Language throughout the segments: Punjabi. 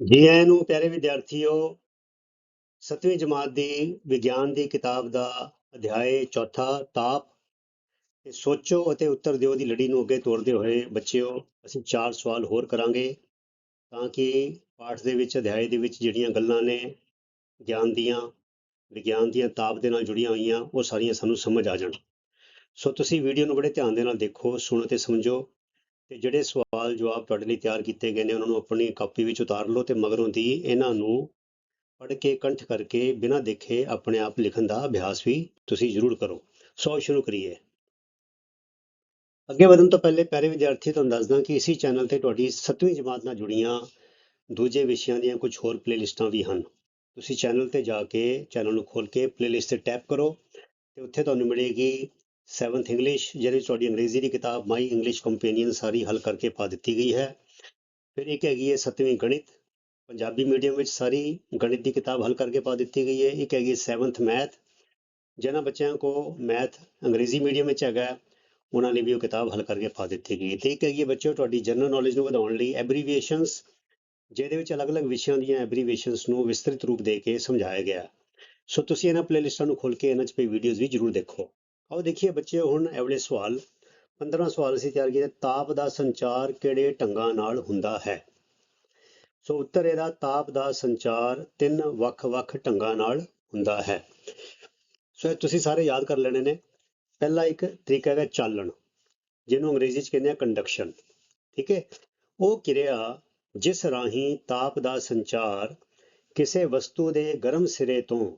ਜੀ ਆਇਆਂ ਨੂੰ ਪਿਆਰੇ ਵਿਦਿਆਰਥੀਓ ਸੱਤਵੀਂ ਜਮਾਤ ਦੀ ਵਿਗਿਆਨ ਦੀ ਕਿਤਾਬ ਦਾ ਅਧਿਆਇ ਚੌਥਾ ਤਾਪ ਤੇ ਸੋਚੋ ਅਤੇ ਉੱਤਰ ਦਿਓ ਦੀ ਲੜੀ ਨੂੰ ਅੱਗੇ ਤੋਰਦੇ ਹੋਏ ਬੱਚਿਓ, ਅਸੀਂ ਚਾਰ ਸਵਾਲ ਹੋਰ ਕਰਾਂਗੇ ਤਾਂ ਕਿ ਪਾਠ ਦੇ ਵਿੱਚ ਅਧਿਆਇ ਦੇ ਵਿੱਚ ਜਿਹੜੀਆਂ ਗੱਲਾਂ ਨੇ ਗਿਆਨ ਦੀਆਂ, ਵਿਗਿਆਨ ਦੀਆਂ ਤਾਪ ਦੇ ਨਾਲ ਜੁੜੀਆਂ ਹੋਈਆਂ, ਉਹ ਸਾਰੀਆਂ ਸਾਨੂੰ ਸਮਝ ਆ ਜਾਣ। ਸੋ ਤੁਸੀਂ ਵੀਡੀਓ ਨੂੰ ਬੜੇ ਧਿਆਨ ਦੇ ਨਾਲ ਦੇਖੋ, ਸੁਣੋ ਤੇ ਸਮਝੋ। ਤੇ ਜਿਹੜੇ ਸਵਾਲ ਜਵਾਬ ਤੁਹਾਡੇ ਲਈ ਤਿਆਰ ਕੀਤੇ ਗਏ ਨੇ, ਉਹਨਾਂ ਨੂੰ ਆਪਣੀ ਕਾਪੀ ਵਿੱਚ ਉਤਾਰ ਲਓ ਤੇ ਮਗਰੋਂ ਦੀ ਇਹਨਾਂ ਨੂੰ ਪੜ੍ਹ ਕੇ ਕੰਠ ਕਰਕੇ ਬਿਨਾਂ ਦੇਖੇ ਆਪਣੇ ਆਪ ਲਿਖਣ ਦਾ ਅਭਿਆਸ ਵੀ ਤੁਸੀਂ ਜ਼ਰੂਰ ਕਰੋ। ਸੋ ਸ਼ੁਰੂ ਕਰੀਏ। ਅੱਗੇ ਵਧਣ ਤੋਂ ਪਹਿਲੇ ਪਿਆਰੇ ਵਿਦਿਆਰਥੀ, ਤੁਹਾਨੂੰ ਦੱਸਦਾ ਕਿ ਇਸੇ ਚੈਨਲ ਤੇ ਤੁਹਾਡੀ 7ਵੀਂ ਜਮਾਤ ਨਾਲ ਜੁੜੀਆਂ ਦੂਜੇ ਵਿਸ਼ਿਆਂ ਦੀਆਂ ਕੁਝ ਹੋਰ ਪਲੇਲਿਸਟਾਂ ਵੀ ਹਨ। ਤੁਸੀਂ ਚੈਨਲ ਤੇ ਜਾ ਕੇ ਚੈਨਲ ਨੂੰ ਖੋਲ ਕੇ ਪਲੇਲਿਸਟ ਤੇ ਟੈਪ ਕਰੋ ਤੇ ਉੱਥੇ ਤੁਹਾਨੂੰ ਮਿਲੇਗੀ 7th ਇੰਗਲਿਸ਼ ਜਿਹਦੇ ਵਿੱਚ ਤੁਹਾਡੀ ਅੰਗਰੇਜ਼ੀ ਦੀ ਕਿਤਾਬ ਮਾਈ ਇੰਗਲਿਸ਼ ਕੰਪੈਨੀਅਨ ਸਾਰੀ ਹੱਲ ਕਰਕੇ ਪਾ ਦਿੱਤੀ ਗਈ ਹੈ। ਫਿਰ ਇੱਕ ਹੈਗੀ ਹੈ 7ਵੀਂ ਗਣਿਤ। ਪੰਜਾਬੀ ਮੀਡੀਅਮ ਵਿੱਚ ਸਾਰੀ ਗਣਿਤ ਦੀ ਕਿਤਾਬ ਹੱਲ ਕਰਕੇ ਪਾ ਦਿੱਤੀ ਗਈ ਹੈ। ਇੱਕ ਹੈਗੀ 7th ਮੈਥ ਜਿਹਨਾਂ ਬੱਚਿਆਂ ਕੋ ਮੈਥ ਅੰਗਰੇਜ਼ੀ ਮੀਡੀਅਮ ਵਿੱਚ ਹੈਗਾ, ਉਹਨਾਂ ਲਈ ਵੀ ਉਹ ਕਿਤਾਬ ਹੱਲ ਕਰਕੇ ਪਾ ਦਿੱਤੀ ਗਈ ਹੈ। ਤੇ ਇੱਕ ਹੈਗੀ ਹੈ ਬੱਚਿਓ, ਤੁਹਾਡੀ ਜਨਰਲ ਨੌਲੇਜ ਨੂੰ ਵਧਾਉਣ ਲਈ ਐਬਰੀਵੀਏਸ਼ਨਸ ਜਿਹਦੇ ਵਿੱਚ ਅਲੱਗ-ਅਲੱਗ ਵਿਸ਼ਿਆਂ ਦੀਆਂ ਐਬਰੀਵੀਏਸ਼ਨਸ ਨੂੰ ਵਿਸਤ੍ਰਿਤ ਰੂਪ ਦੇ ਕੇ ਸਮਝਾਇਆ ਗਿਆ। ਸੋ ਤੁਸੀਂ ਇਹਨਾਂ ਪਲੇਲਿਸਟਾਂ ਨੂੰ ਖੋਲ ਕੇ ਇਹਨਾਂ 'ਚ ਪਈ ਵੀਡੀਓਜ਼ ਵੀ ਜ਼ਰੂਰ ਦੇਖੋ। ਆਓ ਦੇਖੀਏ ਬੱਚੇ, ਹੁਣ ਅਗਲੇ ਸਵਾਲ। 15 ਸਵਾਲ ਅਸੀਂ ਤਿਆਰ ਕੀਤੇ। ਤਾਪ ਦਾ ਸੰਚਾਰ ਕਿਹੜੇ ਢੰਗਾਂ ਨਾਲ ਹੁੰਦਾ ਹੈ? ਸੋ ਉੱਤਰ ਇਹਦਾ, ਤਾਪ ਦਾ ਸੰਚਾਰ ਤਿੰਨ ਵੱਖ-ਵੱਖ ਢੰਗਾਂ ਨਾਲ ਹੁੰਦਾ ਹੈ। ਸੋ ਇਹ ਤੁਸੀਂ ਸਾਰੇ ਯਾਦ ਕਰ ਲੈਣੇ ਨੇ। ਪਹਿਲਾ ਇੱਕ ਤਰੀਕਾ ਹੈਗਾ ਚਾਲਣ, ਜਿਹਨੂੰ ਅੰਗਰੇਜ਼ੀ 'ਚ ਕਹਿੰਦੇ ਆ ਕੰਡਕਸ਼ਨ ਠੀਕ ਹੈ? ਉਹ ਕਿਰਿਆ ਜਿਸ ਰਾਹੀਂ ਤਾਪ ਦਾ ਸੰਚਾਰ ਕਿਸੇ ਵਸਤੂ ਦੇ ਗਰਮ ਸਿਰੇ ਤੋਂ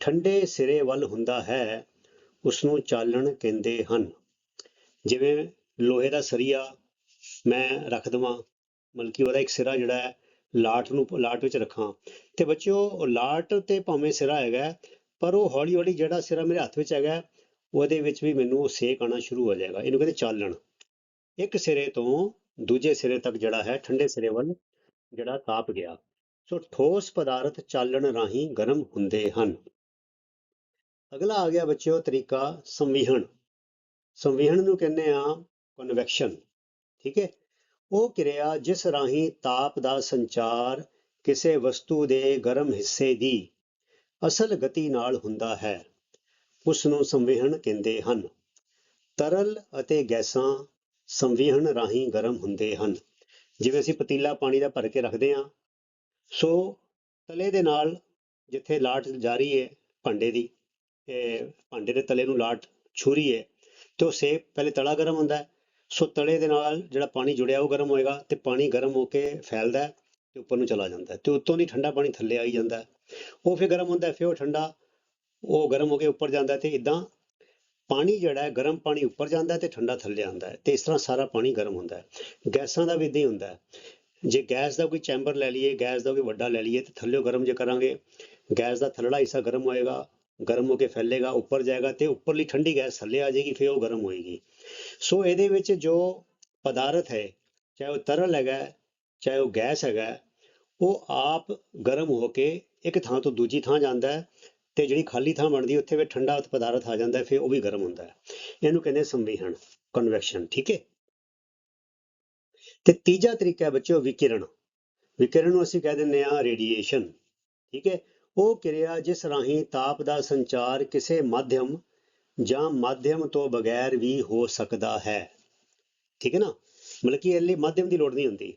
ਠੰਡੇ ਸਿਰੇ ਵੱਲ ਹੁੰਦਾ ਹੈ ਉਸ ਨੂੰ ਚਾਲਣ ਕਹਿੰਦੇ ਹਨ। ਜਿਵੇਂ ਲੋਹੇ ਦਾ ਸਰੀਆ ਮੈਂ ਰੱਖ ਦਵਾਂ ਮਤਲਬ ਕਿ ਉਹਦਾ ਇੱਕ ਸਿਰਾ ਜਿਹੜਾ ਹੈ, ਲਾਟ ਨੂੰ, ਲਾਟ ਵਿੱਚ ਰੱਖਾਂ। ਤੇ ਬੱਚਿਓ ਉਹ ਲਾਟ ਤੇ ਭਾਵੇਂ ਸਿਰਾ ਹੈਗਾ ਪਰ ਉਹ ਹੌਲੀ ਹੌਲੀ ਜਿਹੜਾ ਸਿਰਾ ਮੇਰੇ ਹੱਥ ਵਿੱਚ ਹੈਗਾ ਉਹਦੇ ਵਿੱਚ ਵੀ ਮੈਨੂੰ ਉਹ ਸੇਕ ਆਉਣਾ ਸ਼ੁਰੂ ਹੋ ਜਾਏਗਾ। ਇਹਨੂੰ ਕਹਿੰਦੇ ਚਾਲਣ। ਇੱਕ ਸਿਰੇ ਤੋਂ ਦੂਜੇ ਸਿਰੇ ਤੱਕ ਜਿਹੜਾ ਹੈ, ਠੰਡੇ ਸਿਰੇ ਵੱਲ ਜਿਹੜਾ ਤਾਪ ਗਿਆ। ਸੋ ਠੋਸ ਪਦਾਰਥ ਚਾਲਣ ਰਾਹੀਂ ਗਰਮ ਹੁੰਦੇ ਹਨ। ਅਗਲਾ ਆ ਗਿਆ ਬੱਚਿਓ ਤਰੀਕਾ ਸੰਵਿਹਣ ਸੰਵਿਹਣ ਨੂੰ ਕਹਿੰਦੇ ਆ ਕਨਵੈਕਸ਼ਨ ਠੀਕ ਹੈ? ਉਹ ਕਿਰਿਆ ਜਿਸ ਰਾਹੀਂ ਤਾਪ ਦਾ ਸੰਚਾਰ ਕਿਸੇ ਵਸਤੂ ਦੇ ਗਰਮ ਹਿੱਸੇ ਦੀ ਅਸਲ ਗਤੀ ਨਾਲ ਹੁੰਦਾ ਹੈ ਉਸ ਨੂੰ ਸੰਵਿਹਣ ਕਹਿੰਦੇ ਹਨ। ਤਰਲ ਅਤੇ ਗੈਸਾਂ ਸੰਵਿਹਣ ਰਾਹੀਂ ਗਰਮ ਹੁੰਦੇ ਹਨ। ਜਿਵੇਂ ਅਸੀਂ ਪਤੀਲਾ ਪਾਣੀ ਦਾ ਭਰ ਕੇ ਰੱਖਦੇ ਹਾਂ, ਸੋ ਤਲੇ ਦੇ ਨਾਲ ਜਿੱਥੇ ਲਾਟ ਜਾ ਰਹੀ ਹੈ ਭਾਂਡੇ ਦੀ ਭਾਂਡੇ ਦੇ ਤਲੇ ਨੂੰ ਲਾਟ ਛੂ ਰਹੀ ਹੈ ਤੇ ਉਹ ਸੇਬ ਪਹਿਲੇ ਤਲਾ ਗਰਮ ਹੁੰਦਾ ਹੈ, ਸੋ ਤਲੇ ਦੇ ਨਾਲ ਜਿਹੜਾ ਪਾਣੀ ਜੁੜਿਆ ਉਹ ਗਰਮ ਹੋਏਗਾ ਤੇ ਪਾਣੀ ਗਰਮ ਹੋ ਕੇ ਫੈਲਦਾ ਹੈ ਤੇ ਉੱਪਰ ਨੂੰ ਚਲਾ ਜਾਂਦਾ ਹੈ ਤੇ ਉੱਤੋਂ ਦੀ ਠੰਡਾ ਪਾਣੀ ਥੱਲੇ ਆਈ ਜਾਂਦਾ ਉਹ ਫਿਰ ਗਰਮ ਹੁੰਦਾ ਫਿਰ ਉਹ ਠੰਡਾ ਉਹ ਗਰਮ ਹੋ ਕੇ ਉੱਪਰ ਜਾਂਦਾ ਹੈ ਤੇ ਇਦਾਂ ਪਾਣੀ ਜਿਹੜਾ ਹੈ, ਗਰਮ ਪਾਣੀ ਉੱਪਰ ਜਾਂਦਾ ਹੈ ਤੇ ਠੰਡਾ ਥੱਲੇ ਆਉਂਦਾ ਹੈ ਤੇ ਇਸ ਤਰ੍ਹਾਂ ਸਾਰਾ ਪਾਣੀ ਗਰਮ ਹੁੰਦਾ ਹੈ। ਗੈਸਾਂ ਦਾ ਵੀ ਇਦਾਂ ਹੀ ਹੁੰਦਾ ਜੇ ਗੈਸ ਦਾ ਕੋਈ ਚੈਂਬਰ ਲੈ ਲਈਏ, ਗੈਸ ਦਾ ਕੋਈ ਵੱਡਾ ਲੈ ਲਈਏ ਤੇ ਥੱਲੇ ਗਰਮ ਜੇ ਕਰਾਂਗੇ, ਗੈਸ ਦਾ ਥੱਲੜਾ ਹਿੱਸਾ ਗਰਮ ਹੋਏਗਾ ਗਰਮ ਹੋ ਕੇ ਫੈਲੇਗਾ, ਉੱਪਰ ਜਾਏਗਾ ਤੇ ਉੱਪਰਲੀ ਠੰਡੀ ਗੈਸ ਥੱਲੇ ਆ ਜਾਏਗੀ, ਫਿਰ ਉਹ ਗਰਮ ਹੋਏਗੀ। ਸੋ ਇਹਦੇ ਵਿੱਚ ਜੋ ਪਦਾਰਥ ਹੈ, ਚਾਹੇ ਉਹ ਤਰਲ ਹੈਗਾ, ਚਾਹੇ ਉਹ ਗੈਸ ਹੈਗਾ, ਉਹ ਆਪ ਗਰਮ ਹੋ ਕੇ ਇੱਕ ਥਾਂ ਤੋਂ ਦੂਜੀ ਥਾਂ ਜਾਂਦਾ ਹੈ ਤੇ ਜਿਹੜੀ ਖਾਲੀ ਥਾਂ ਬਣਦੀ, ਉੱਥੇ ਵੀ ਠੰਡਾ ਪਦਾਰਥ ਆ ਜਾਂਦਾ ਫਿਰ ਉਹ ਵੀ ਗਰਮ ਹੁੰਦਾ ਹੈ। ਇਹਨੂੰ ਕਹਿੰਦੇ ਸੰਵੀਹਣ ਕਨਵੈਕਸ਼ਨ ਠੀਕ ਹੈ? ਤੇ ਤੀਜਾ ਤਰੀਕਾ ਹੈ ਬੱਚਿਓ ਵਿਕਿਰਣ। ਵਿਕਿਰਣ ਨੂੰ ਅਸੀਂ ਕਹਿ ਦਿੰਦੇ ਹਾਂ ਰੇਡੀਏਸ਼ਨ ਠੀਕ ਹੈ? ਉਹ ਕਿਰਿਆ ਜਿਸ ਰਾਹੀਂ ਤਾਪ ਦਾ ਸੰਚਾਰ ਕਿਸੇ ਮਾਧਿਅਮ ਜਾਂ ਮਾਧਿਅਮ ਤੋਂ ਬਗੈਰ ਵੀ ਹੋ ਸਕਦਾ ਹੈ। ਠੀਕ ਹੈ ਨਾ? ਮਤਲਬ ਕਿ ਇਹ ਲਈ ਮਾਧਿਅਮ ਦੀ ਲੋੜ ਨਹੀਂ ਹੁੰਦੀ।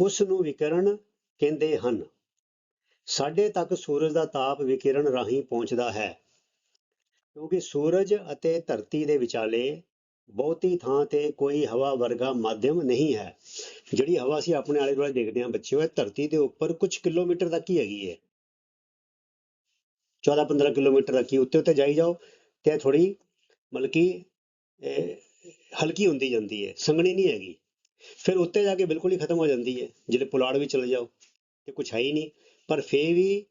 ਉਸ ਨੂੰ ਵਿਕਿਰਣ ਕਹਿੰਦੇ ਹਨ। ਸਾਡੇ ਤੱਕ ਸੂਰਜ ਦਾ ਤਾਪ ਵਿਕਿਰਣ ਰਾਹੀਂ ਪਹੁੰਚਦਾ ਹੈ। ਕਿਉਂਕਿ ਸੂਰਜ ਅਤੇ ਧਰਤੀ ਦੇ ਵਿਚਾਲੇ ਬਹੁਤੀ ਥਾਂ ਤੇ ਕੋਈ ਹਵਾ ਵਰਗਾ ਮਾਧਿਅਮ ਨਹੀਂ ਹੈ। ਜਿਹੜੀ ਹਵਾ ਅਸੀਂ ਆਪਣੇ ਆਲੇ ਦੁਆਲੇ ਦੇਖਦੇ ਹਾਂ, ਬੱਚਿਓ, ਇਹ ਧਰਤੀ ਦੇ ਉੱਪਰ ਕੁਝ ਕਿਲੋਮੀਟਰ ਤੱਕ ਹੀ ਹੈਗੀ ਹੈ। 14-15 ਕਿਲੋਮੀਟਰ ਰੱਖੀ, ਉੱਤੇ ਉੱਤੇ ਜਾਈ ਜਾਓ ਤੇ ਥੋੜੀ ਮਤਲਬ ਕਿ ਹਲਕੀ ਹੁੰਦੀ ਜਾਂਦੀ ਹੈ, ਸੰਘਣੀ ਨਹੀਂ ਹੈਗੀ। ਫਿਰ ਉੱਤੇ ਜਾ ਕੇ ਬਿਲਕੁਲ ਹੀ ਖਤਮ ਹੋ ਜਾਂਦੀ ਹੈ, ਜਿਹੜੇ ਪੁਲਾੜ ਵੀ ਚਲੇ ਜਾਓ ਤੇ ਕੁਝ ਹੈ ਹੀ ਨਹੀਂ। ਪਰ ਫੇਰ ਵੀ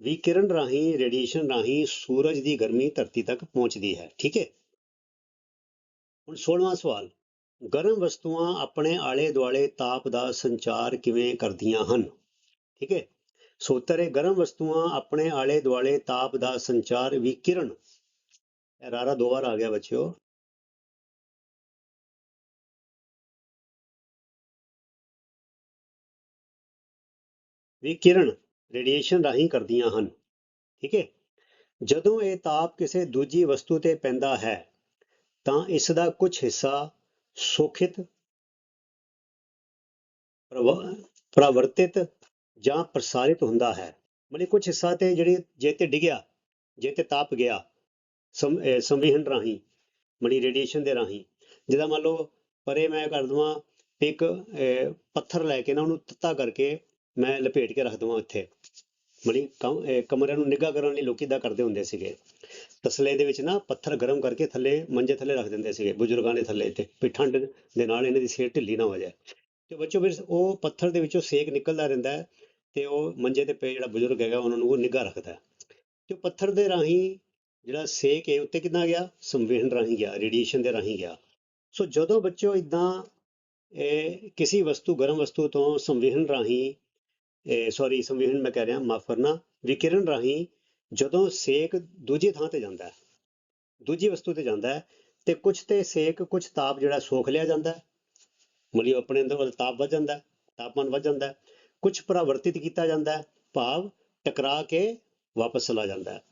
ਵਿਕਿਰਣ ਰਾਹੀਂ, ਰੇਡੀਏਸ਼ਨ ਰਾਹੀਂ ਸੂਰਜ ਦੀ ਗਰਮੀ ਧਰਤੀ ਤੱਕ ਪਹੁੰਚਦੀ ਹੈ, ਠੀਕ ਹੈ? ਹੁਣ 16ਵਾਂ ਸਵਾਲ, ਗਰਮ ਵਸਤੂਆਂ ਆਪਣੇ ਆਲੇ ਦੁਆਲੇ ਤਾਪ ਦਾ ਸੰਚਾਰ ਕਿਵੇਂ ਕਰਦੀਆਂ ਹਨ? ਠੀਕ ਹੈ? ਸੋਤਰ ਉੱਤਰ ਗਰਮ ਵਸਤੂਆਂ ਆਪਣੇ ਆਲੇ ਦੁਆਲੇ ਤਾਪ ਦਾ ਸੰਚਾਰ ਵਿਕਿਰਣ ਇਹ ਰਾਰਾ ਦੋ ਵਾਰ ਆ ਗਿਆ ਬੱਚਿਓ। ਵਿਕਿਰਣ ਰੇਡੀਏਸ਼ਨ ਰਾਹੀਂ ਕਰਦੀਆਂ ਹਨ। ਠੀਕ ਹੈ ਜਦੋਂ ਇਹ ਤਾਪ ਕਿਸੇ ਦੂਜੀ ਵਸਤੂ ਤੇ ਪੈਂਦਾ ਹੈ, ਤਾਂ ਇਸ ਦਾ ਕੁਝ ਹਿੱਸਾ ਸੋਖਿਤ ਪ੍ਰਵਾ- ਜਾਂ ਪ੍ਰਸਾਰਿਤ ਹੁੰਦਾ ਹੈ। ਮਤਲਬ ਕੁਝ ਹਿੱਸਾ ਤੇ ਜਿਹੜੀ ਜੇ ਤੇ ਡਿੱਗਿਆ, ਜੇ ਤੇ ਤਾਪ ਗਿਆ ਸੰਵਿਹਨ ਰਾਹੀਂ ਮਣੀ ਰੇਡੀਏਸ਼ਨ ਦੇ ਰਾਹੀਂ। ਜਿਹਦਾ ਮੰਨ ਲਓ, ਪਰੇ ਮੈਂ ਕਰ ਦਵਾਂ, ਇੱਕ ਪੱਥਰ ਲੈ ਕੇ ਨਾ ਉਹਨੂੰ ਤੱਤਾ ਕਰਕੇ ਮੈਂ ਲਪੇਟ ਕੇ ਰੱਖ ਦਵਾਂ ਉੱਥੇ। ਮਣੀ ਕਮਰੇ ਨੂੰ ਨਿੱਘਾ ਕਰਨ ਲਈ ਲੋਕੀ ਦਾ ਕਰਦੇ ਹੁੰਦੇ ਸੀਗੇ। ਤਸਲੇ ਦੇ ਵਿੱਚ ਨਾ ਪੱਥਰ ਗਰਮ ਕਰਕੇ ਥੱਲੇ, ਮੰਜੇ ਥੱਲੇ ਰੱਖ ਦਿੰਦੇ ਸੀਗੇ, ਬਜ਼ੁਰਗਾਂ ਦੇ ਥੱਲੇ ਤੇ, ਵੀ ਠੰਡ ਦੇ ਨਾਲ ਇਹਨਾਂ ਦੀ ਸਿਹਤ ਢਿੱਲੀ ਨਾ ਹੋ ਜਾਏ। ਤੇ ਬੱਚੋ ਫਿਰ ਉਹ ਪੱਥਰ ਦੇ ਵਿੱਚੋਂ ਸੇਕ ਨਿਕਲਦਾ ਰਹਿੰਦਾ ਹੈ। ਤੇ ਉਹ ਮੰਜੇ ਤੇ ਪਏ ਜਿਹੜਾ ਬਜ਼ੁਰਗ ਹੈਗਾ, ਉਹਨਾਂ ਨੂੰ ਉਹ ਨਿੱਘਾ ਰੱਖਦਾ ਹੈ। ਤੇ ਉਹ ਪੱਥਰ ਦੇ ਰਾਹੀਂ ਜਿਹੜਾ ਸੇਕ ਹੈ, ਉੱਤੇ ਕਿੱਦਾਂ ਗਿਆ? ਸੰਵੇਦਨ ਰਾਹੀਂ ਗਿਆ, ਰੇਡੀਏਸ਼ਨ ਦੇ ਰਾਹੀਂ ਗਿਆ। ਸੋ ਜਦੋਂ ਬੱਚੋ ਇਦਾਂ ਇਹ ਕਿਸੇ ਵਸਤੂ, ਗਰਮ ਵਸਤੂ ਤੋਂ ਸੰਵੇਦਨ ਰਾਹੀਂ, ਇਹ ਸੌਰੀ ਸੰਵੇਦਨ ਮੈਂ ਕਹਿ ਰਿਹਾ, ਮਾਫ ਕਰਨਾ, ਵਿਕਿਰਣ ਰਾਹੀਂ ਜਦੋਂ ਸੇਕ ਦੂਜੀ ਥਾਂ ਤੇ ਜਾਂਦਾ ਹੈ, ਦੂਜੀ ਵਸਤੂ ਤੇ ਜਾਂਦਾ ਹੈ, ਤੇ ਕੁਝ ਤੇ ਸੇਕ ਕੁਝ ਤਾਪ ਜਿਹੜਾ ਸੋਖ ਲਿਆ ਜਾਂਦਾ ਹੈ। ਮਤਲਬ ਆਪਣੇ ਅੰਦਰ ਉਹਦਾ ਤਾਪ ਵੱਧ ਜਾਂਦਾ ਤਾਪਮਾਨ ਵੱਧ ਜਾਂਦਾ ਕੁਝ ਪਰਾਵਰਤਿਤ ਕੀਤਾ ਜਾਂਦਾ ਹੈ, ਭਾਵ ਟਕਰਾ ਕੇ ਵਾਪਸ ਚਲਾ ਜਾਂਦਾ ਹੈ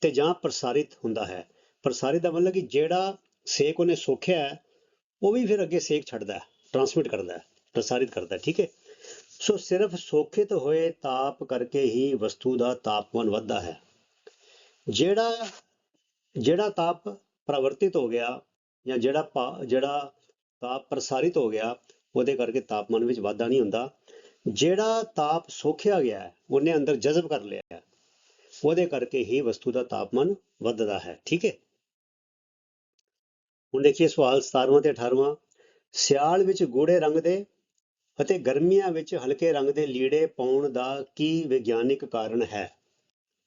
ਤੇ ਜਾਂ ਪ੍ਰਸਾਰਿਤ ਹੁੰਦਾ ਹੈ। ਪ੍ਰਸਾਰਿਤ ਦਾ ਮਤਲਬ ਕਿ ਜਿਹੜਾ ਸੇਕ ਉਹਨੇ ਸੋਖਿਆ ਹੈ, ਉਹ ਵੀ ਫਿਰ ਅੱਗੇ ਸੇਕ ਛੱਡਦਾ ਹੈ ਟਰਾਂਸਮਿਟ ਕਰਦਾ ਹੈ, ਪ੍ਰਸਾਰਿਤ ਕਰਦਾ ਹੈ, ਠੀਕ ਹੈ? ਸੋ ਸਿਰਫ ਸੋਖਿਤ ਹੋਏ ਤਾਪ ਕਰਕੇ ਹੀ ਵਸਤੂ ਦਾ ਤਾਪਮਾਨ ਵੱਧਦਾ ਹੈ। ਜਿਹੜਾ ਜਿਹੜਾ ਤਾਪ ਪ੍ਰਵਰਤਿਤ ਹੋ ਗਿਆ ਜਾਂ ਜਿਹੜਾ ਪਾ- ਜਿਹੜਾ ਤਾਪ ਪ੍ਰਸਾਰਿਤ ਹੋ ਗਿਆ, ਉਹਦੇ ਕਰਕੇ ਤਾਪਮਾਨ ਵਿੱਚ ਵਾਧਾ ਨਹੀਂ ਹੁੰਦਾ। ਜਿਹੜਾ ਤਾਪ ਸੋਖਿਆ ਗਿਆ ਹੈ, ਉਹਨੇ ਅੰਦਰ ਜਜ਼ਬ ਕਰ ਲਿਆ ਹੈ। ਉਹਦੇ ਕਰਕੇ ਹੀ ਵਸਤੂ ਦਾ ਤਾਪਮਾਨ ਵੱਧਦਾ ਹੈ, ਠੀਕ ਹੈ? ਹੁਣ ਦੇਖੀਏ ਸਵਾਲ 17ਵਾਂ ਤੇ 18ਵਾਂ ਸਿਆਲ ਵਿੱਚ ਗੂੜੇ ਰੰਗ ਦੇ ਅਤੇ ਗਰਮੀਆਂ ਵਿੱਚ ਹਲਕੇ ਰੰਗ ਦੇ ਲੀੜੇ ਪਾਉਣ ਦਾ ਕੀ ਵਿਗਿਆਨਿਕ ਕਾਰਨ ਹੈ?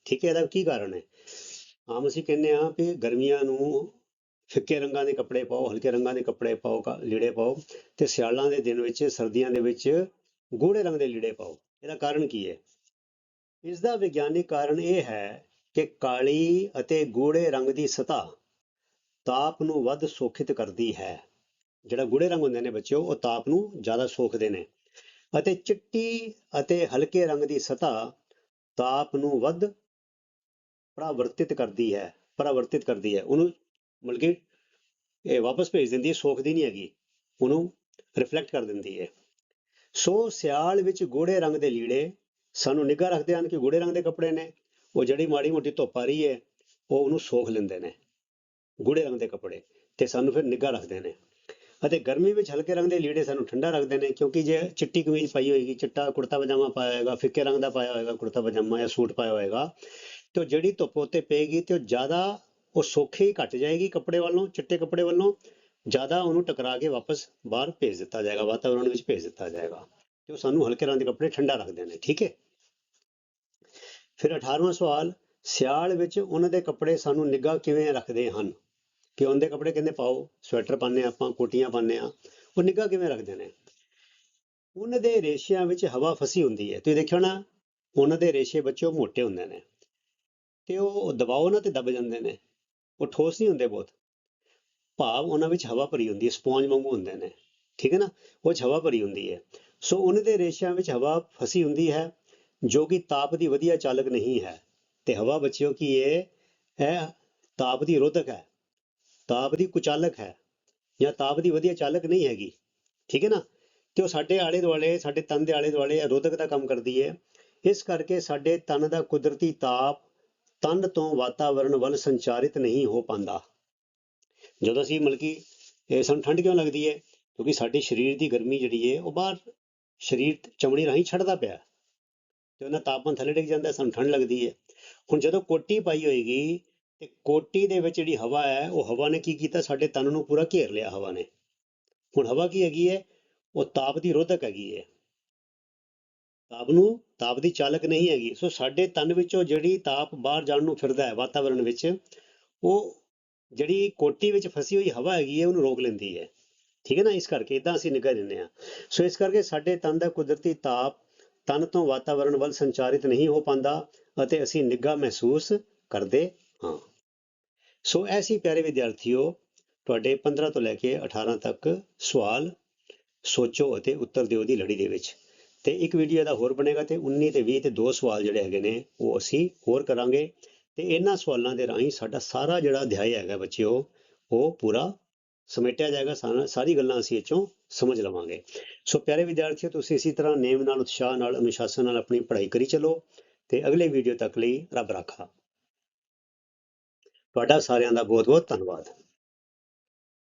ਠੀਕ ਹੈ, ਇਹਦਾ ਕੀ ਕਾਰਨ ਹੈ? ਆਮ ਅਸੀਂ ਕਹਿੰਦੇ ਹਾਂ ਕਿ ਗਰਮੀਆਂ ਨੂੰ ਫਿੱਕੇ ਰੰਗਾਂ ਦੇ ਕੱਪੜੇ ਪਾਓ, ਹਲਕੇ ਰੰਗਾਂ ਦੇ ਕੱਪੜੇ ਪਾਓ ਲੀੜੇ ਪਾਓ ਤੇ ਸਿਆਲਾਂ ਦੇ ਦਿਨ ਵਿੱਚ, ਸਰਦੀਆਂ ਦੇ ਵਿੱਚ ਗੂੜੇ ਰੰਗ ਦੇ ਲੀੜੇ ਪਾਓ। ਇਹਦਾ ਕਾਰਨ ਕੀ ਹੈ? ਇਸ ਦਾ ਵਿਗਿਆਨਿਕ ਕਾਰਨ ਇਹ ਹੈ ਕਿ ਕਾਲੀ ਅਤੇ ਗੂੜੇ ਰੰਗ ਦੀ ਸਤਹ ਤਾਪ ਨੂੰ ਵੱਧ ਸੋਖਿਤ ਕਰਦੀ ਹੈ। ਜਿਹੜਾ ਗੂੜੇ ਰੰਗ ਹੁੰਦੇ ਨੇ ਬੱਚਿਓ, ਉਹ ਤਾਪ ਨੂੰ ਜ਼ਿਆਦਾ ਸੋਖਦੇ ਨੇ। ਅਤੇ ਚਿੱਟੀ ਅਤੇ ਹਲਕੇ ਰੰਗ ਦੀ ਸਤਹ ਤਾਪ ਨੂੰ ਵੱਧ ਪਰਾਵਰਤਿਤ ਕਰਦੀ ਹੈ, ਪਰਾਵਰਤਿਤ ਕਰਦੀ ਹੈ। ਉਹਨੂੰ ਮਤਲਬ ਕਿ ਇਹ ਵਾਪਸ ਭੇਜ ਦਿੰਦੀ ਹੈ, ਸੋਖਦੀ ਨਹੀਂ ਹੈਗੀ। ਉਹਨੂੰ ਰਿਫਲੈਕਟ ਕਰ ਦਿੰਦੀ ਹੈ। ਸੋ ਸਿਆਲ ਵਿੱਚ ਗੂੜੇ ਰੰਗ ਦੇ ਲੀੜੇ ਸਾਨੂੰ ਨਿਗਾਹ ਰੱਖਦੇ ਹਨ ਕਿ ਗੂੜੇ ਰੰਗ ਦੇ ਕੱਪੜੇ ਨੇ। ਉਹ ਜਿਹੜੀ ਮਾੜੀ ਮੋਟੀ ਧੁੱਪ ਆ ਰਹੀ ਹੈ, ਉਹ ਉਹਨੂੰ ਸੋਖ ਲੈਂਦੇ ਨੇ ਗੂੜੇ ਰੰਗ ਦੇ ਕੱਪੜੇ, ਤੇ ਸਾਨੂੰ ਫਿਰ ਨਿਗਾਹ ਰੱਖਦੇ ਨੇ। ਅਤੇ ਗਰਮੀ ਵਿੱਚ ਹਲਕੇ ਰੰਗ ਦੇ ਲੀੜੇ ਸਾਨੂੰ ਠੰਡਾ ਰੱਖਦੇ ਨੇ, ਕਿਉਂਕਿ ਜੇ ਚਿੱਟੀ ਕਮੀਜ਼ ਪਾਈ ਹੋਏਗੀ, ਚਿੱਟਾ ਕੁੜਤਾ ਪਜਾਮਾ ਪਾਇਆ ਹੋਏਗਾ, ਫਿੱਕੇ ਰੰਗ ਦਾ ਪਾਇਆ ਹੋਏਗਾ, ਕੁੜਤਾ ਪਜਾਮਾ ਜਾਂ ਸੂਟ ਪਾਇਆ ਹੋਏਗਾ, ਤੇ ਉਹ ਜਿਹੜੀ ਧੁੱਪ ਉੱਤੇ ਪਏਗੀ ਤੇ ਉਹ ਜ਼ਿਆਦਾ ਉਹ ਸੌਖੇ ਹੀ ਘਟ ਜਾਏਗੀ ਕੱਪੜੇ ਵੱਲੋਂ, ਚਿੱਟੇ ਕੱਪੜੇ ਵੱਲੋਂ। ਜ਼ਿਆਦਾ ਉਹਨੂੰ ਟਕਰਾ ਕੇ ਵਾਪਸ ਬਾਹਰ ਭੇਜ ਦਿੱਤਾ ਜਾਏਗਾ, ਵਾਤਾਵਰਣ ਵਿੱਚ ਭੇਜ ਦਿੱਤਾ ਜਾਏਗਾ, ਤੇ ਉਹ ਸਾਨੂੰ ਹਲਕੇ ਰੰਗ ਦੇ ਕੱਪੜੇ ਠੰਡਾ ਰੱਖਦੇ ਨੇ, ਠੀਕ ਹੈ? ਫਿਰ 18ਵਾਂ ਸਵਾਲ, ਸਿਆਲ ਵਿੱਚ ਉਹਨਾਂ ਦੇ ਕੱਪੜੇ ਸਾਨੂੰ ਨਿੱਘਾ ਕਿਵੇਂ ਰੱਖਦੇ ਹਨ? ਕਿ ਉਹਨਾਂ ਦੇ ਕੱਪੜੇ ਕਹਿੰਦੇ ਪਾਓ, ਸਵੈਟਰ ਪਾਉਂਦੇ ਹਾਂ ਆਪਾਂ, ਕੋਟੀਆਂ ਪਾਉਂਦੇ ਆ ਉਹ ਨਿੱਘਾ ਕਿਵੇਂ ਰੱਖਦੇ ਨੇ? ਉਹਨਾਂ ਦੇ ਰੇਸ਼ਿਆਂ ਵਿੱਚ ਹਵਾ ਫਸੀ ਹੁੰਦੀ ਹੈ, ਤੁਸੀਂ ਦੇਖਿਓ ਨਾ, ਉਹਨਾਂ ਦੇ ਰੇਸ਼ੇ ਬੱਚਿਓ ਮੋਟੇ ਹੁੰਦੇ ਨੇ, ਤੇ ਉਹ ਦਬਾਓ ਨਾ ਤੇ ਦਬ ਜਾਂਦੇ ਨੇ, ਉਹ ਠੋਸ ਨਹੀਂ ਹੁੰਦੇ ਬਹੁਤ। ਭਾਵ ਉਹਨਾਂ ਵਿੱਚ ਹਵਾ ਭਰੀ ਹੁੰਦੀ ਹੈ ਸਪੌਂਜ ਵਾਂਗੂ ਹੁੰਦੇ ਨੇ, ਠੀਕ ਹੈ ਨਾ, ਉਹ 'ਚ ਹਵਾ ਭਰੀ ਹੁੰਦੀ ਹੈ। ਸੋ ਉਹਨਾਂ ਦੇ ਰੇਸ਼ਿਆਂ ਵਿੱਚ ਹਵਾ ਫਸੀ ਹੁੰਦੀ ਹੈ, ਜੋ ਕਿ ਤਾਪ ਦੀ ਵਧੀਆ ਚਾਲਕ ਨਹੀਂ ਹੈ। ਤੇ ਹਵਾ ਬੱਚਿਓ ਕੀ ਇਹ ਹੈ ਤਾਪ ਦੀ ਰੋਧਕ ਹੈ, ਤਾਪ ਦੀ ਕੁਚਾਲਕ ਹੈ, ਜਾਂ ਤਾਪ ਦੀ ਵਧੀਆ ਚਾਲਕ ਨਹੀਂ ਹੈਗੀ, ਠੀਕ ਹੈ ਨਾ। ਤੇ ਉਹ ਸਾਡੇ ਆਲੇ ਦੁਆਲੇ, ਸਾਡੇ ਤਨ ਦੇ ਆਲੇ ਦੁਆਲੇ ਰੋਧਕ ਦਾ ਕੰਮ ਕਰਦੀ ਹੈ। ਇਸ ਕਰਕੇ ਸਾਡੇ ਤਨ ਦਾ ਕੁਦਰਤੀ ਤਾਪ ਤਨ ਤੋਂ ਵਾਤਾਵਰਣ ਵੱਲ ਸੰਚਾਰਿਤ ਨਹੀਂ ਹੋ ਪਾਉਂਦਾ। ਜਦੋਂ ਅਸੀਂ ਮਤਲਬ ਕਿ, ਇਹ ਸਾਨੂੰ ਠੰਡ ਕਿਉਂ ਲੱਗਦੀ ਹੈ? ਕਿਉਂਕਿ ਸਾਡੇ ਸਰੀਰ ਦੀ ਗਰਮੀ ਜਿਹੜੀ ਹੈ, ਉਹ ਬਾਹਰ ਸਰੀਰ ਚਮੜੀ ਰਾਹੀਂ ਛੱਡਦਾ ਪਿਆ। ਤੇ ਉਹਨਾਂ ਤਾਪਮਾਨ ਥੱਲੇ ਡਿੱਗ ਜਾਂਦਾ, ਸਾਨੂੰ ਠੰਡ ਲੱਗਦੀ ਹੈ। ਹੁਣ ਜਦੋਂ ਕੋਟੀ ਪਾਈ ਹੋਏਗੀ, ਤੇ ਕੋਟੀ ਦੇ ਵਿੱਚ ਜਿਹੜੀ ਹਵਾ ਹੈ, ਉਹ ਹਵਾ ਨੇ ਕੀ ਕੀਤਾ? ਸਾਡੇ ਤਨ ਨੂੰ ਪੂਰਾ ਘੇਰ ਲਿਆ ਹਵਾ ਨੇ। ਹੁਣ ਹਵਾ ਕੀ ਹੈਗੀ ਹੈ? ਉਹ ਤਾਪ ਦੀ ਰੋਧਕ ਹੈਗੀ ਹੈ। ਤਾਪ ਨੂੰ, ਤਾਪ ਦੀ ਚਾਲਕ ਨਹੀਂ ਹੈਗੀ। ਸੋ ਸਾਡੇ ਤਨ ਵਿੱਚੋਂ ਜਿਹੜੀ ਤਾਪ ਬਾਹਰ ਜਾਣ ਨੂੰ ਫਿਰਦਾ ਹੈ ਵਾਤਾਵਰਣ ਵਿੱਚ, ਉਹ ਜਿਹੜੀ ਕੋਟੀ ਵਿੱਚ ਫਸੀ ਹੋਈ ਹਵਾ ਹੈਗੀ ਹੈ, ਉਹਨੂੰ ਰੋਕ ਲੈਂਦੀ ਹੈ। ਠੀਕ ਹੈ ਨਾ? ਇਸ ਕਰਕੇ ਇਦਾਂ ਅਸੀਂ ਨਿਗਾਹ ਦਿੰਦੇ ਹਾਂ। ਸੋ ਇਸ ਕਰਕੇ ਸਾਡੇ ਤਨ ਦਾ ਕੁਦਰਤੀ ਤਾਪ ਤਨ ਤੋਂ ਵਾਤਾਵਰਣ ਵੱਲ ਸੰਚਾਰਿਤ ਨਹੀਂ ਹੋ ਪਾਉਂਦਾ ਅਤੇ ਅਸੀਂ ਨਿੱਘਾ ਮਹਿਸੂਸ ਕਰਦੇ ਹਾਂ। ਸੋ ਐਸੀ ਪਿਆਰੇ ਵਿਦਿਆਰਥੀਓ, ਤੁਹਾਡੇ 15 ਤੋਂ ਲੈ ਕੇ 18 ਤੱਕ ਸਵਾਲ ਸੋਚੋ ਅਤੇ ਉੱਤਰ ਦਿਓ ਦੀ ਲੜੀ ਦੇ ਵਿੱਚ। ਤੇ ਇੱਕ ਵੀਡੀਓ ਦਾ ਹੋਰ ਬਣੇਗਾ ਤੇ 19 ਤੇ 20 ਤੇ ਦੋ ਸਵਾਲ ਜਿਹੜੇ ਹੈਗੇ ਨੇ, ਉਹ ਅਸੀਂ ਹੋਰ ਕਰਾਂਗੇ। ਤੇ ਇਹਨਾਂ ਸਵਾਲਾਂ ਦੇ ਰਾਹੀਂ ਸਾਡਾ ਸਾਰਾ ਜਿਹੜਾ ਅਧਿਆਇ ਹੈਗਾ ਬੱਚਿਓ, ਉਹ ਪੂਰਾ ਸਮੇਟਿਆ ਜਾਏਗਾ, ਸਾਰਾ, ਸਾਰੀ ਗੱਲਾਂ ਅਸੀਂ ਇਹ ਸਮਝ ਲਵਾਂਗੇ। ਸੋ ਪਿਆਰੇ ਵਿਦਿਆਰਥੀਓ, ਤੁਸੀਂ ਇਸੇ ਤਰ੍ਹਾਂ ਨੇਮ ਨਾਲ, ਉਤਸ਼ਾਹ ਨਾਲ, ਅਨੁਸ਼ਾਸਨ ਨਾਲ ਆਪਣੀ ਪੜ੍ਹਾਈ ਕਰੀ ਚੱਲੋ ਤੇ ਅਗਲੇ ਵੀਡੀਓ ਤੱਕ ਲਈ ਰੱਬ ਰਾਖਾ। ਤੁਹਾਡਾ ਸਾਰਿਆਂ ਦਾ ਬਹੁਤ ਬਹੁਤ ਧੰਨਵਾਦ।